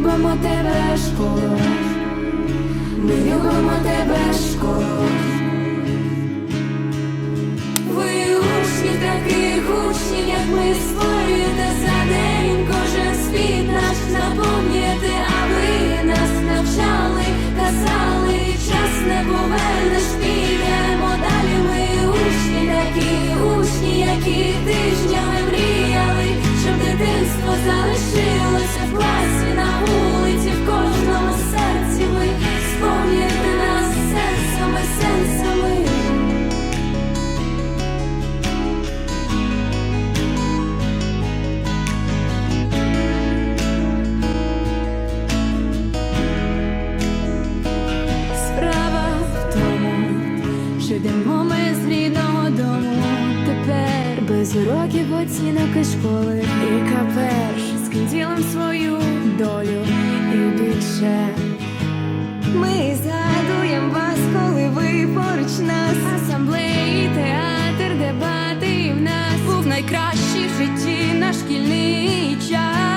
любимо тебе, школа. Ми любимо тебе, школа. Ви учні таких гучні, як ми створюєте йдемо ми з рідного дому. Тепер без уроків оцінок і школи. І каперш з ким ділим свою долю і більше. Ми згадуємо вас, коли ви поруч нас. Асамблеї, театр, дебати в нас був найкращий в житті наш шкільний час.